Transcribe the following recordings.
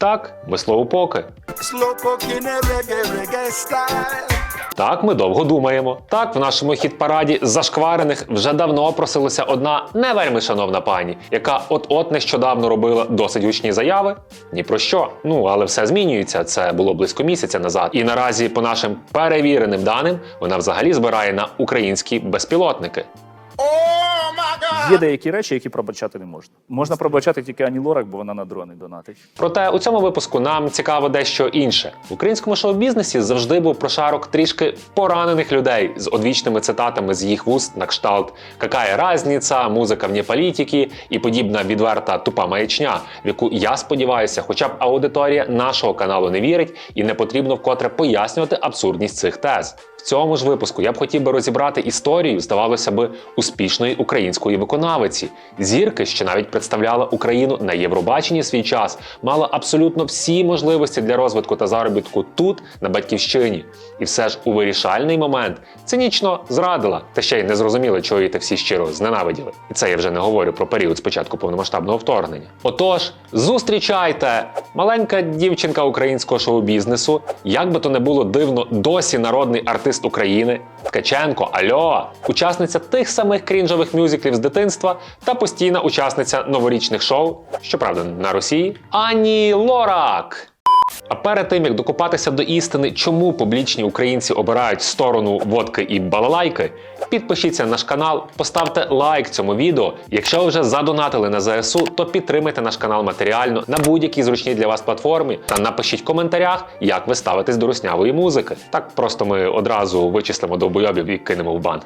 Так, ми словопоки. Так, ми довго думаємо. Так, в нашому хіт-параді зашкварених вже давно просилася одна не вельми шановна пані, яка от-от нещодавно робила досить гучні заяви. Ні про що. Ну але все змінюється. Це було близько місяця назад. І наразі, по нашим перевіреним даним, вона взагалі збирає на українські безпілотники. Є деякі речі, які пробачати не можна. Можна пробачати тільки Ані Лорак, бо вона на дрони донатить. Проте у цьому випуску нам цікаво дещо інше. В українському шоу-бізнесі завжди був прошарок трішки поранених людей з одвічними цитатами з їх вуст на кшталт «Какая разниця, музика вне політики і подібна відверта тупа маячня, в яку я сподіваюся, хоча б аудиторія нашого каналу не вірить, і не потрібно вкотре пояснювати абсурдність цих тез. В цьому ж випуску я б хотів би розібрати історію, здавалося би, успішної української виконавиці. Зірки, що навіть представляла Україну на Євробаченні свій час, мала абсолютно всі можливості для розвитку та заробітку тут, на батьківщині. І все ж у вирішальний момент цинічно зрадила, та ще й не зрозуміли, чого її та всі щиро зненавиділи. І це я вже не говорю про період спочатку повномасштабного вторгнення. Отож, зустрічайте! Маленька дівчинка українського шоу-бізнесу, як би то не було дивно, досі народний артист України Ткаченко, Альо, учасниця тих самих крінжових мюзиклів з дитинства та постійна учасниця новорічних шоу, щоправда, на Росії, Ані Лорак. А перед тим як докопатися до істини, чому публічні українці обирають сторону водки і балалайки, підпишіться на наш канал, поставте лайк цьому відео. Якщо вже задонатили на ЗСУ, то підтримайте наш канал матеріально на будь-якій зручній для вас платформі та напишіть в коментарях, як ви ставитесь до руснявої музики. Так просто ми одразу вичислимо довбойобів і кинемо в бан.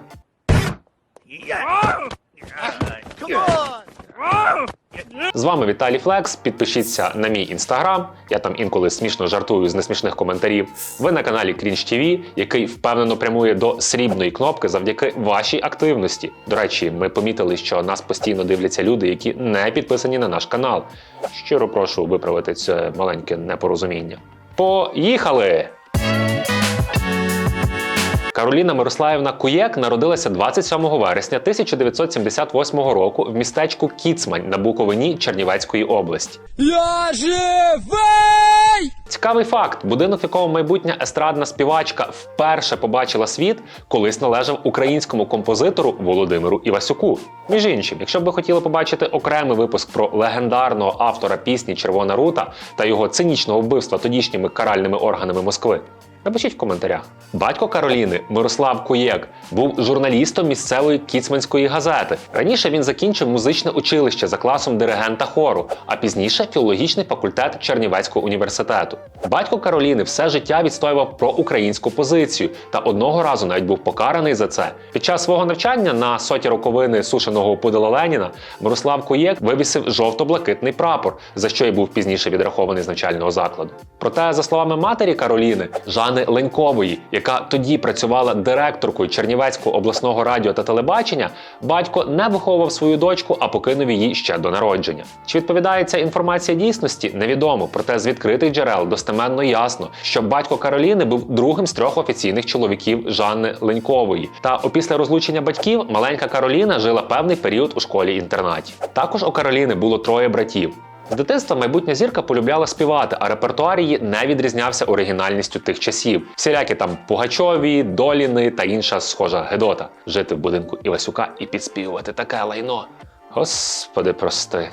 З вами Віталій Флекс. Підпишіться на мій інстаграм. Я там інколи смішно жартую з несмішних коментарів. Ви на каналі Крінж ТВ, який впевнено прямує до срібної кнопки завдяки вашій активності. До речі, ми помітили, що нас постійно дивляться люди, які не підписані на наш канал. Щиро прошу виправити це маленьке непорозуміння. Поїхали! Кароліна Мирославівна Куєк народилася 27 вересня 1978 року в містечку Кіцмань на Буковині Чернівецької області. Я живий! Цікавий факт: будинок, в якому майбутня естрадна співачка вперше побачила світ, колись належав українському композитору Володимиру Івасюку. Між іншим, якщо б ви хотіли побачити окремий випуск про легендарного автора пісні Червона рута та його цинічного вбивства тодішніми каральними органами Москви. Напишіть в коментарях. Батько Кароліни Мирослав Куєк був журналістом місцевої кіцманської газети. Раніше він закінчив музичне училище за класом диригента хору, а пізніше філологічний факультет Чернівецького університету. Батько Кароліни все життя відстоював про українську позицію та одного разу навіть був покараний за це. Під час свого навчання на соті роковини сушеного пудила Леніна Мирослав Куєк вивісив жовто-блакитний прапор, за що й був пізніше відрахований з навчального закладу. Проте, за словами матері Кароліни, Жани Ленькової, яка тоді працювала директоркою Чернівецького обласного радіо та телебачення, батько не виховував свою дочку, а покинув її ще до народження. Чи відповідає ця інформація дійсності? Невідомо. Проте з відкритих джерел достеменно ясно, що батько Кароліни був другим з трьох офіційних чоловіків Жанни Ленькової. Та опісля розлучення батьків маленька Кароліна жила певний період у школі-інтернаті. Також у Кароліни було троє братів. З дитинства майбутня зірка полюбляла співати, а репертуар її не відрізнявся оригінальністю тих часів. Всілякі там Пугачові, Доліни та інша схожа Гедота. Жити в будинку Івасюка і підспівувати таке лайно. Господи, прости.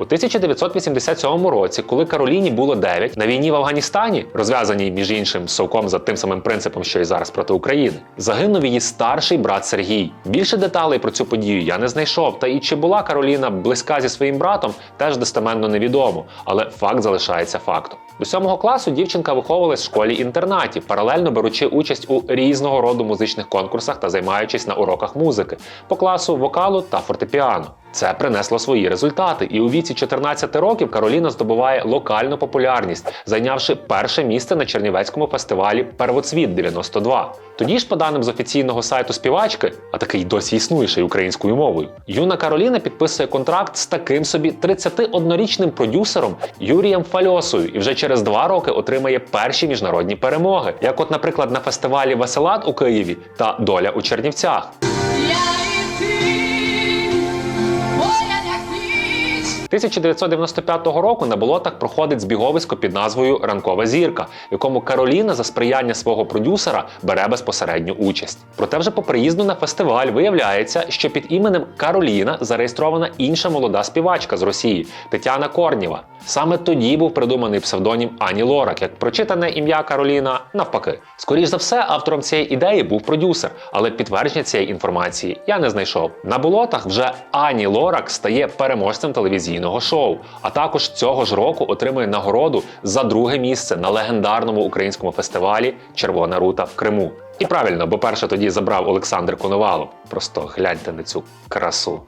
У 1987 році, коли Кароліні було 9, на війні в Афганістані, розв'язаній між іншим совком за тим самим принципом, що й зараз проти України, загинув її старший брат Сергій. Більше деталей про цю подію я не знайшов. Та і чи була Кароліна близька зі своїм братом, теж достеменно невідомо, але факт залишається фактом. До сьомого класу дівчинка виховувалась в школі-інтернаті, паралельно беручи участь у різного роду музичних конкурсах та займаючись на уроках музики по класу вокалу та фортепіано. Це принесло свої результати, і у віці 14 років Кароліна здобуває локальну популярність, зайнявши перше місце на Чернівецькому фестивалі Первоцвіт 92. Тоді ж, по даним з офіційного сайту співачки, а такий досі існує ще й українською мовою, юна Кароліна підписує контракт з таким собі 31-річним продюсером Юрієм Фальосою і вже через два роки отримає перші міжнародні перемоги, як, от, наприклад, на фестивалі Веселат у Києві та Доля у Чернівцях. 1995 року на болотах проходить збіговисько під назвою Ранкова зірка, в якому Кароліна за сприяння свого продюсера бере безпосередню участь. Проте вже по приїзду на фестиваль виявляється, що під іменем Кароліна зареєстрована інша молода співачка з Росії Тетяна Корнєва. Саме тоді був придуманий псевдонім Ані Лорак, як прочитане ім'я Кароліна навпаки. Скоріш за все, автором цієї ідеї був продюсер, але підтвердження цієї інформації я не знайшов. На болотах вже Ані Лорак стає переможцем телевізійного шоу, а також цього ж року отримує нагороду за друге місце на легендарному українському фестивалі Червона рута в Криму. І правильно, бо перше тоді забрав Олександр Коновалов. Просто гляньте на цю красу.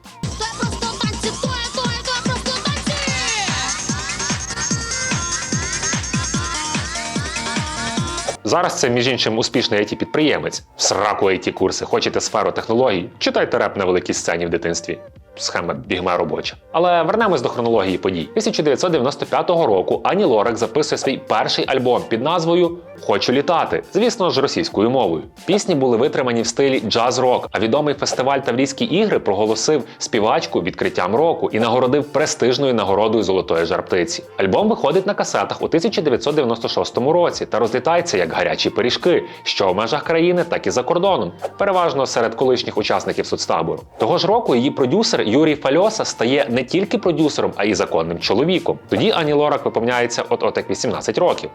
Зараз це, між іншим, успішний it підприємець. В сраку it курси, хочете сферу технологій? Читайте реп на великій сцені в дитинстві. Схема бігме робоча. Але вернемось до хронології подій. 1995 року Ані Лорак записує свій перший альбом під назвою Хочу літати. Звісно ж, російською мовою. Пісні були витримані в стилі джаз-рок, а відомий фестиваль Таврійські ігри проголосив співачку відкриттям року і нагородив престижною нагородою золотої жарптиці. Альбом виходить на касетах у 1996 році та розлітається як гарячі пиріжки, що в межах країни, так і за кордоном, переважно серед колишніх учасників соцтабору. Того ж року її продюсер Юрій Фальоса стає не тільки продюсером, а й законним чоловіком. Тоді Ані Лорак виповняється от от як 18 років.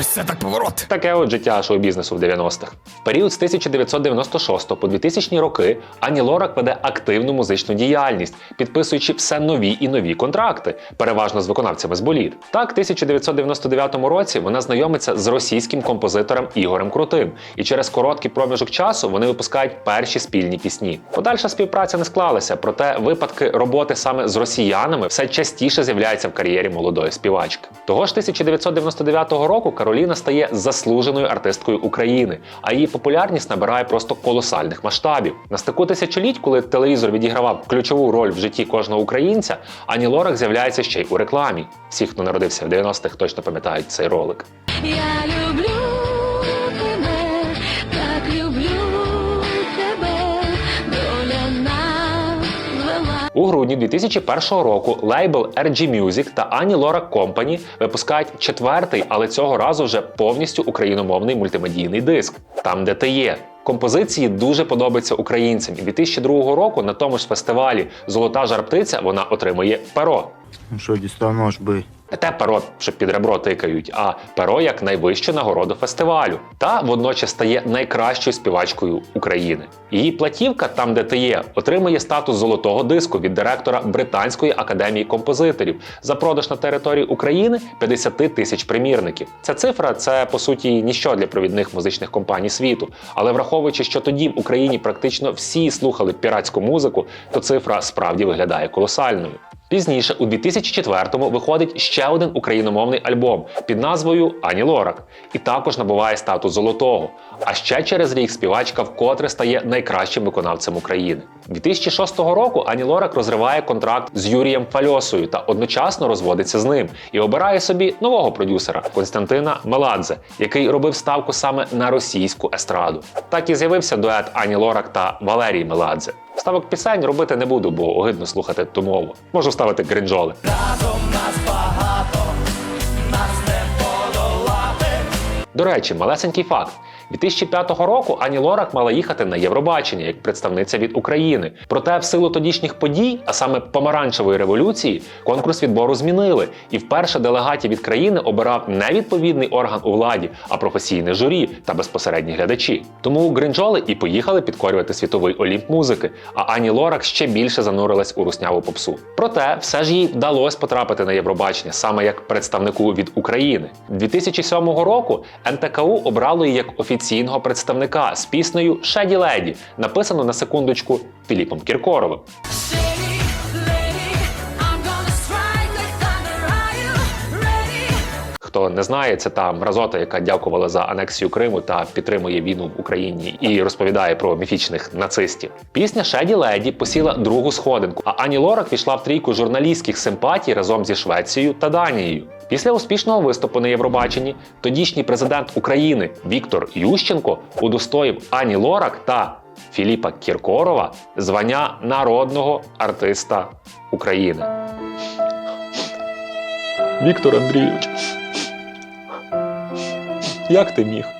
Ось це так поворот. Таке от життя шоу-бізнесу в 90-х. В період з 1996 по 2000 роки Ані Лорак веде активну музичну діяльність, підписуючи все нові і нові контракти, переважно з виконавцями з боліт. Так, в 1999 році вона знайомиться з російським композитором Ігорем Крутим, і через короткий проміжок часу вони випускають перші спільні пісні. Подальша співпраця не склалася, проте випадки роботи саме з росіянами все частіше з'являються в кар'єрі молодої співачки. Того ж 1999 року Кароліна стає заслуженою артисткою України, а її популярність набирає просто колосальних масштабів. На стику тисячоліть, коли телевізор відігравав ключову роль в житті кожного українця, Ані Лорак з'являється ще й у рекламі. Всі, хто народився в 90-х, точно пам'ятають цей ролик. Я люблю У грудні 2001 року лейбл RG Music та Ані Лора Company випускають четвертий, але цього разу вже повністю україномовний мультимедійний диск. Там, де ти є. Композиції дуже подобаються українцям, і 2002 року на тому ж фестивалі Золота жарптиця вона отримує перо. Ну що, дістану ж би. Не те перо, що під ребро тикають, а перо як найвищу нагороду фестивалю. Та водночас стає найкращою співачкою України. Її платівка, там де ти є, отримує статус золотого диску від директора Британської академії композиторів за продаж на території України 50 тисяч примірників. Ця цифра це по суті ніщо для провідних музичних компаній світу. Але враховуючи, що тоді в Україні практично всі слухали піратську музику, то цифра справді виглядає колосальною. Пізніше, у 2004-му, виходить ще один україномовний альбом під назвою Ані Лорак, і також набуває статус золотого. А ще через рік співачка вкотре стає найкращим виконавцем України. 2006 року Ані Лорак розриває контракт з Юрієм Фальосою та одночасно розводиться з ним і обирає собі нового продюсера Константина Меладзе, який робив ставку саме на російську естраду. Так і з'явився дует Ані Лорак та Валерій Меладзе. Ставок пісень робити не буду, бо огидно слухати ту мову. Можу ставити гринджоли. До речі, малесенький факт. 2005 року Ані Лорак мала їхати на Євробачення як представниця від України. Проте, в силу тодішніх подій, а саме помаранчевої революції, конкурс відбору змінили, і вперше делегатів від країни обирав не відповідний орган у владі, а професійне журі та безпосередні глядачі. Тому гринджоли і поїхали підкорювати світовий олімп музики. А Ані Лорак ще більше занурилась у русняву попсу. Проте все ж їй вдалося потрапити на Євробачення саме як представнику від України. 2007 року НТКУ обрало її як офіційного представника з піснею Шеді Леді, написану на секундочку Філіпом Кіркоровим. Хто не знає, це та мразота, яка дякувала за анексію Криму та підтримує війну в Україні і розповідає про міфічних нацистів. Пісня Шеді Леді посіла другу сходинку, а Ані Лорак війшла в трійку журналістських симпатій разом зі Швецією та Данією. Після успішного виступу на Євробаченні тодішній президент України Віктор Ющенко удостоїв Ані Лорак та Філіпа Кіркорова звання народного артиста України. Віктор Андрійович. Як ти міг?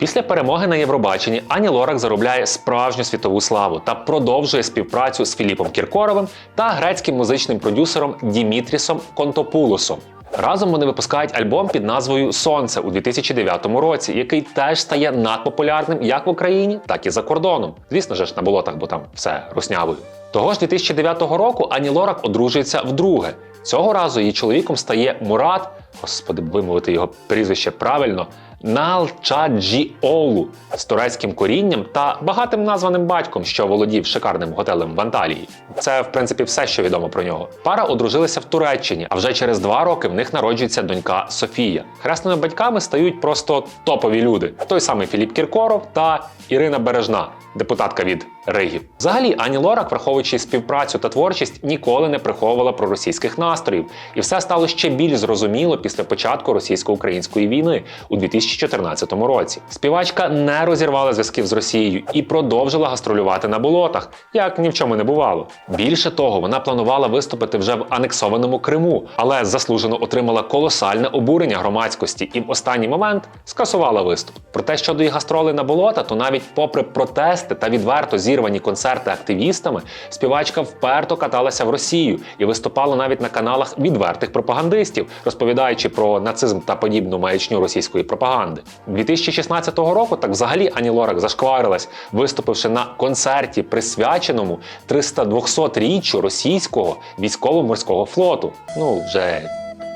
Після перемоги на Євробаченні Ані Лорак заробляє справжню світову славу та продовжує співпрацю з Філіпом Кіркоровим та грецьким музичним продюсером Дімітрісом Контопулосом. Разом вони випускають альбом під назвою Сонце у 2009 році, який теж стає надпопулярним як в Україні, так і за кордоном. Звісно ж, на болотах, бо там все руснявою. Того ж 2009 року Ані Лорак одружується вдруге. Цього разу її чоловіком стає Мурат, господи, вимовити його прізвище правильно, Налчаджіолу з турецьким корінням та багатим названим батьком, що володів шикарним готелем в Анталії. Це, в принципі, все, що відомо про нього. Пара одружилася в Туреччині, а вже через два роки в них народжується донька Софія. Хресними батьками стають просто топові люди: той самий Філіп Кіркоров та Ірина Бережна, депутатка від Риги. Взагалі, Ані Лорак, враховуючи співпрацю та творчість, ніколи не приховувала проросійських настроїв, і все стало ще більш зрозуміло після початку російсько-української війни у 2014 році. Співачка не розірвала зв'язків з Росією і продовжила гастролювати на болотах, як ні в чому не бувало. Більше того, вона планувала виступити вже в анексованому Криму, але заслужено отримала колосальне обурення громадськості і в останній момент скасувала виступ. Проте щодо їх гастролей на болота, то навіть попри протести та відверто зірвані концерти активістами, співачка вперто каталася в Росію і виступала навіть на каналах відвертих пропагандистів, розповідаючи про нацизм та подібну маячню російської пропаганди. 2016 року так взагалі Ані Лорак зашкварилась, виступивши на концерті, присвяченому 300-200-річчю російського військово-морського флоту. Ну вже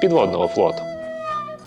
підводного флоту.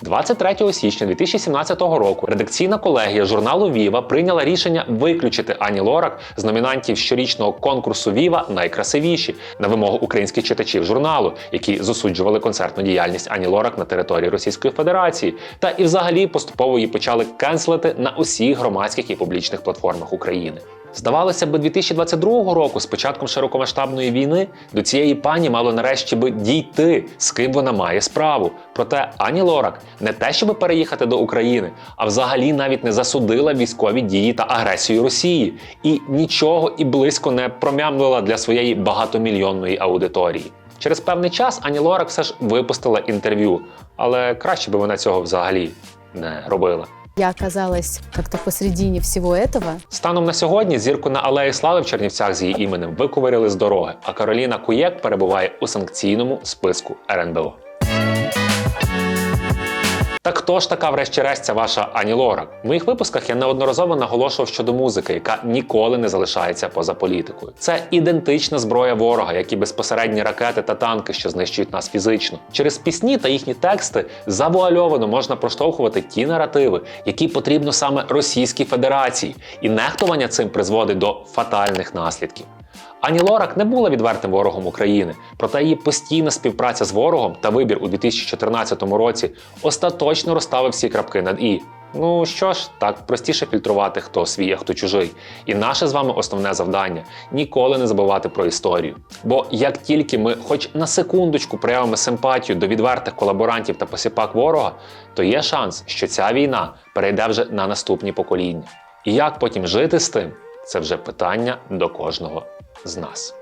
23 січня 2017 року редакційна колегія журналу Віва прийняла рішення виключити Ані Лорак з номінантів щорічного конкурсу Віва найкрасивіші на вимогу українських читачів журналу, які засуджували концертну діяльність Ані Лорак на території Російської Федерації, та і взагалі поступово її почали кенселити на усіх громадських і публічних платформах України. Здавалося б, 2022 року, з початком широкомасштабної війни, до цієї пані мало нарешті би дійти, з ким вона має справу. Проте Ані Лорак не те, щоб переїхати до України, а взагалі навіть не засудила військові дії та агресію Росії і нічого і близько не промямлила для своєї багатомільйонної аудиторії. Через певний час Ані Лорак все ж випустила інтерв'ю, але краще би вона цього взагалі не робила. Я оказалась как-то посередине всего этого. Станом на сьогодні зірку на Алеї Слави в Чернівцях з її іменем виковирили з дороги, а Кароліна Куєк перебуває у санкційному списку РНБО. Так хто ж така, врешті-решт, ця ваша Ані Лорак? В моїх випусках я неодноразово наголошував щодо музики, яка ніколи не залишається поза політикою. Це ідентична зброя ворога, як і безпосередні ракети та танки, що знищують нас фізично. Через пісні та їхні тексти завуальовано можна проштовхувати ті наративи, які потрібно саме Російській Федерації, і нехтування цим призводить до фатальних наслідків. Ані Лорак не була відвертим ворогом України, проте її постійна співпраця з ворогом та вибір у 2014 році остаточно розставив всі крапки над і. Ну що ж, так простіше фільтрувати, хто свій, а хто чужий. І наше з вами основне завдання ніколи не забувати про історію. Бо як тільки ми, хоч на секундочку, проявимо симпатію до відвертих колаборантів та посіпак ворога, то є шанс, що ця війна перейде вже на наступні покоління. І як потім жити з тим, це вже питання до кожного з нас.